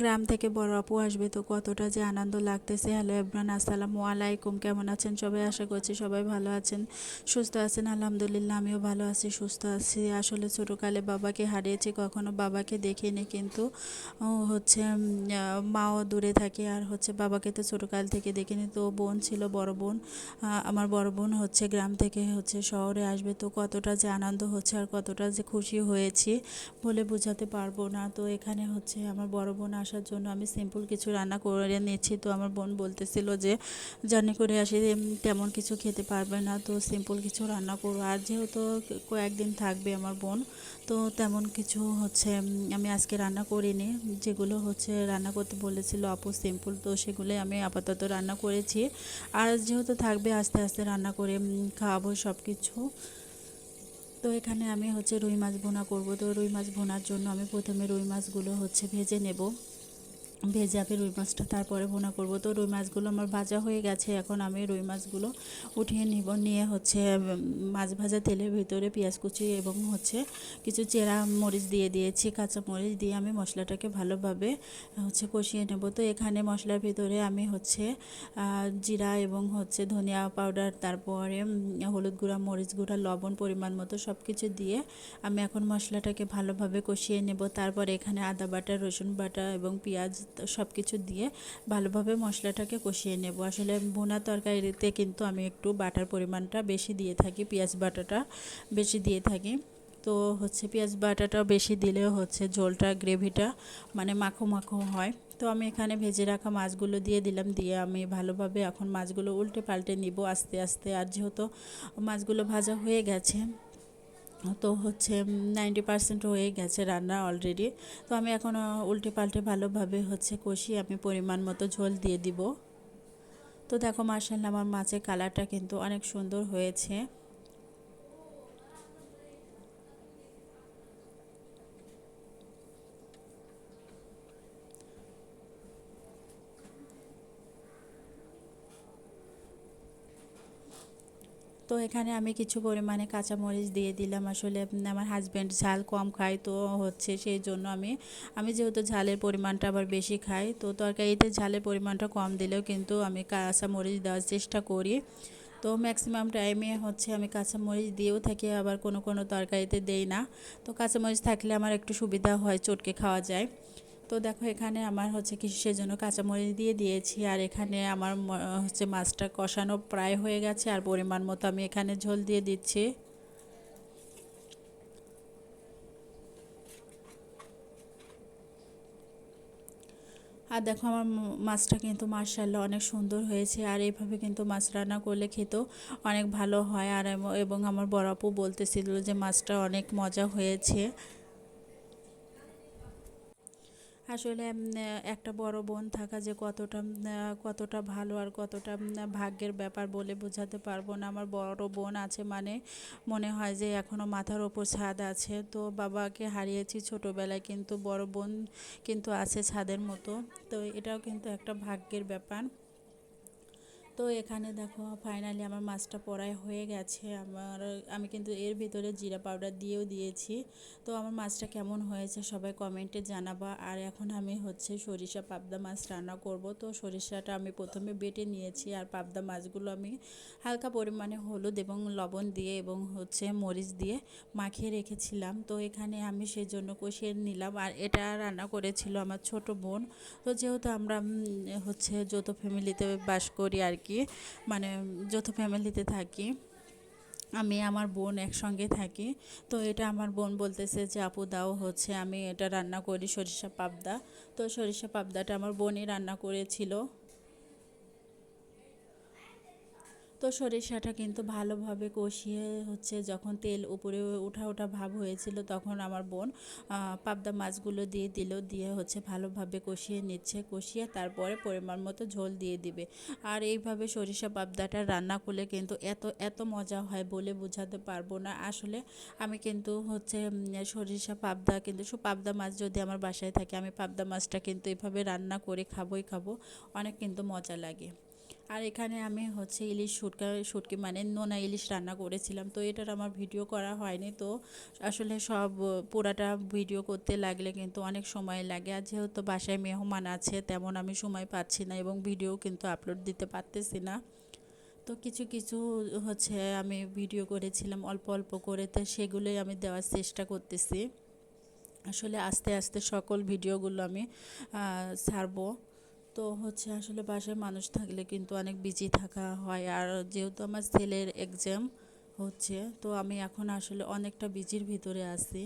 গ্রাম থেকে বড় আপু আসবে, তো কতটা যে আনন্দ লাগতেছে। হ্যালো এভরান আসসালামু আলাইকুম, কেমন আছেন সবাই? আশা করছি সবাই ভালো আছেন, সুস্থ আছেন, আলহামদুলিল্লাহ, আমিও ভালো আছি, সুস্থ আছি। আসলে ছোটোকালে বাবাকে হারিয়েছি, কখনো বাবাকে দেখিনি, কিন্তু হচ্ছে মাও দূরে থাকে, আর হচ্ছে বাবাকে তো ছোটোকাল থেকে দেখিনি। তো বোন ছিল বড় বোন আমার বড় বোন হচ্ছে গ্রাম থেকে হচ্ছে শহরে আসবে, তো কতটা যে আনন্দ হচ্ছে আর কতটা যে খুশি হয়েছি বলে বোঝাতে পারব না। তো এখানে হচ্ছে আমার বড় বোন আসার জন্য আমি সিম্পল কিছু রান্না করে নিয়েছি। তো আমার বোন বলতেছিল যে, জার্নি করে আসি তেমন কিছু খেতে পারবে না। তো সিম্পল কিছু রান্না করব। আর যেহেতু কয়েকদিন থাকবে আমার বোন, তো তেমন কিছু হচ্ছে আমি আজকে রান্না করিনি। যেগুলো হচ্ছে রান্না করতে বলেছিল আপু সিম্পল তো সেগুলোই আমি আপাতত রান্না করেছি। আর যেহেতু থাকবে, আস্তে আস্তে রান্না করে খাওয়াবো সব কিছু তো এখানে আমি হচ্ছে রুই মাছ ভোনা করব। তো রুই মাছ ভোনার জন্য আমি প্রথমে রুই মাছগুলো হচ্ছে ভেজে নেব। ভেজে আমি রুই মাছটা, তারপরে ভোনা করব। তো রুই মাছগুলো আমার ভাজা হয়ে গেছে, এখন আমি রুই মাছগুলো উঠিয়ে নিব। নিয়ে হচ্ছে মাছ ভাজা তেলের ভিতরে পেঁয়াজ কুচি এবং হচ্ছে কিছু চেরা মরিচ দিয়ে দিয়েছি, কাঁচা মরিচ দিয়ে আমি মশলাটাকে ভালোভাবে হচ্ছে কষিয়ে নেব। তো এখানে মশলার ভিতরে আমি হচ্ছে জিরা এবং হচ্ছে ধনিয়া পাউডার, তারপরে হলুদ গুঁড়া, মরিচ গুঁড়া, লবণ পরিমাণ মতো সব কিছু দিয়ে আমি এখন মশলাটাকে ভালোভাবে কষিয়ে নেব। তারপর এখানে আদা বাটা, রসুন বাটা এবং পেঁয়াজ সব কিছু দিয়ে ভালোভাবে মশলাটাকে কষিয়ে নেব। আসলে ভুনা তরকারিতে কিন্তু আমি একটু বাটার পরিমাণটা বেশি দিয়ে থাকি, পেঁয়াজ বাটাটা বেশি দিয়ে থাকি। তো হচ্ছে পেঁয়াজ বাটাটা বেশি দিলেও হচ্ছে ঝোলটা, গ্রেভিটা মানে মাখো মাখো হয়। তো আমি এখানে ভেজে রাখা মাছগুলো দিয়ে দিলাম, দিয়ে আমি ভালোভাবে এখন মাছগুলো উল্টে পাল্টে নিব আস্তে আস্তে। আর যেহেতু মাছগুলো ভাজা হয়ে গেছে তো হচ্ছে নাইনটি পার্সেন্ট হয়ে গেছে রান্না অলরেডি তো আমি এখন উল্টে পাল্টে ভালোভাবে হচ্ছে কষি, আমি পরিমাণ মতো ঝোল দিয়ে দিব। তো দেখো মার্শাল্লাহ আমার মাছের কালারটা কিন্তু অনেক সুন্দর হয়েছে। তো এখানে আমি কিছু পরিমাণে কাঁচামরিচ দিয়ে দিলাম। আসলে আমার হাজব্যান্ড ঝাল কম খায় তো হচ্ছে সেই জন্য আমি আমি যেহেতু ঝালের পরিমাণটা আবার বেশি খাই, তো তরকারিতে ঝালের পরিমাণটা কম দিলেও কিন্তু আমি কাঁচামরিচ দেওয়ার চেষ্টা করি। তো ম্যাক্সিমাম টাইমে হচ্ছে আমি কাঁচামরিচ দিয়েও থাকি, আবার কোনো কোনো তরকারিতে দেই না। তো কাঁচামরিচ থাকলে আমার একটু সুবিধা হয়, চটকে খাওয়া যায়। তো দেখো এখানে আমার হচ্ছে কি সেজন্য কাঁচামরিচ দিয়ে দিয়েছি, আর এখানে আমার হচ্ছে মাছটা কষানো প্রায় হয়ে গেছে, আর পরিমাণ মতো আমি এখানে ঝোল দিয়ে দিচ্ছি। আর দেখো আমার মাছটা কিন্তু মার্শাল্লাহ অনেক সুন্দর হয়েছে, আর এইভাবে কিন্তু মাছ রান্না করলে খেতেও অনেক ভালো হয়। আর এবং আমার বড় আপু বলতেছিল যে মাছটা অনেক মজা হয়েছে। আসলে একটা বড় বোন থাকা যে কতটা কতটা ভালো আর কতটা ভাগ্যের ব্যাপার বলে বোঝাতে পারব না। আমার বড় বোন আছে মানে মনে হয় যে এখনও মাথার ওপর ছাদ আছে। তো বাবাকে হারিয়েছি ছোটোবেলায়, কিন্তু বড় বোন কিন্তু আছে ছাদের মতো। তো এটাও কিন্তু একটা ভাগ্যের ব্যাপার। তো এখানে দেখো ফাইনালি আমার মাছটা পড়াই হয়ে গেছে। আমার, আমি কিন্তু এর ভিতরে জিরা পাউডার দিয়েও দিয়েছি। তো আমার মাছটা কেমন হয়েছে সবাই কমেন্টে জানাবা। আর এখন আমি হচ্ছে সরিষা পাবদা মাছ রান্না করব। তো সরিষাটা আমি প্রথমে বেটে নিয়েছি আর পাবদা মাছগুলো আমি হালকা পরিমাণে হলুদ এবং লবণ দিয়ে এবং হচ্ছে মরিচ দিয়ে মাখিয়ে রেখেছিলাম। তো এখানে আমি সেই জন্য কষিয়ে নিলাম। আর এটা রান্না করেছিল আমার ছোট বোন। তো যেহেতু আমরা হচ্ছে যৌথ ফ্যামিলিতে বাস করি আর কি মানে যৌথ ফ্যামিলিতে থাকি। আমি আমার বোন একসঙ্গে থাকি। তো এটা আমার বোন বলতেছে যে, আপু, দাও হচ্ছে, আমি এটা রান্না করি সরিষা পাবদা। তো সরিষা পাবদাটা আমার বোনই রান্না করেছিল। তো সরিষাটা কিন্তু ভালোভাবে কষিয়ে হচ্ছে যখন তেল উপরে উঠা ওঠা ভাব হয়েছিল তখন আমার বোন পাবদা মাছগুলো দিয়ে দিল, দিয়ে হচ্ছে ভালোভাবে কষিয়ে নিচ্ছে, কষিয়ে তারপরে পরিমাণ মতো ঝোল দিয়ে দিবে। আর এইভাবে সরিষা পাবদাটা রান্না করলে কিন্তু এত এত মজা হয় বলে বোঝাতে পারব না। আসলে আমি কিন্তু হচ্ছে সরিষা পাবদা কিন্তু সব পাবদা মাছ যদি আমার বাসায় থাকে আমি পাবদা মাছটা কিন্তু এভাবে রান্না করে খাবোই খাব, অনেক কিন্তু মজা লাগে। আর এখানে আমি হচ্ছে ইলিশ শুটকা, শুটকি মানে নোনা ইলিশ রান্না করেছিলাম। তো এটার আমার ভিডিও করা হয়নি। তো আসলে সব পুরাটা ভিডিও করতে লাগলে কিন্তু অনেক সময় লাগে। আর যেহেতু বাসায় মেহমান আছে, তেমন আমি সময় পাচ্ছি না এবং ভিডিও কিন্তু আপলোড দিতে পারতেছি না। তো কিছু কিছু হচ্ছে আমি ভিডিও করেছিলাম অল্প অল্প করে। তো সেগুলোই আমি দেওয়ার চেষ্টা করতেছি। আসলে আস্তে আস্তে সকল ভিডিওগুলো আমি ছাড়বো। তো হচ্ছে আসলে বাসায় মানুষ থাকলে কিন্তু অনেক বিজি থাকা হয়। আর যেহেতু আমার ছেলের এক্সাম হচ্ছে, তো আমি এখন আসলে অনেকটা বিজির ভিতরে আছি।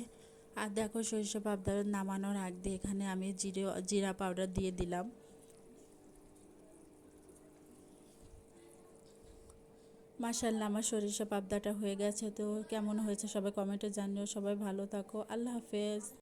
আর দেখো সরিষা পাউডার নামানোর আগ দিয়ে এখানে আমি জিরে, জিরা পাউডার দিয়ে দিলাম। মাশাল্লাহ আমার সরিষা পাবদাটা হয়ে গেছে। তো কেমন হয়েছে সবাই কমেন্টে জানিও। সবাই ভালো থাকো। আল্লাহ হাফেজ।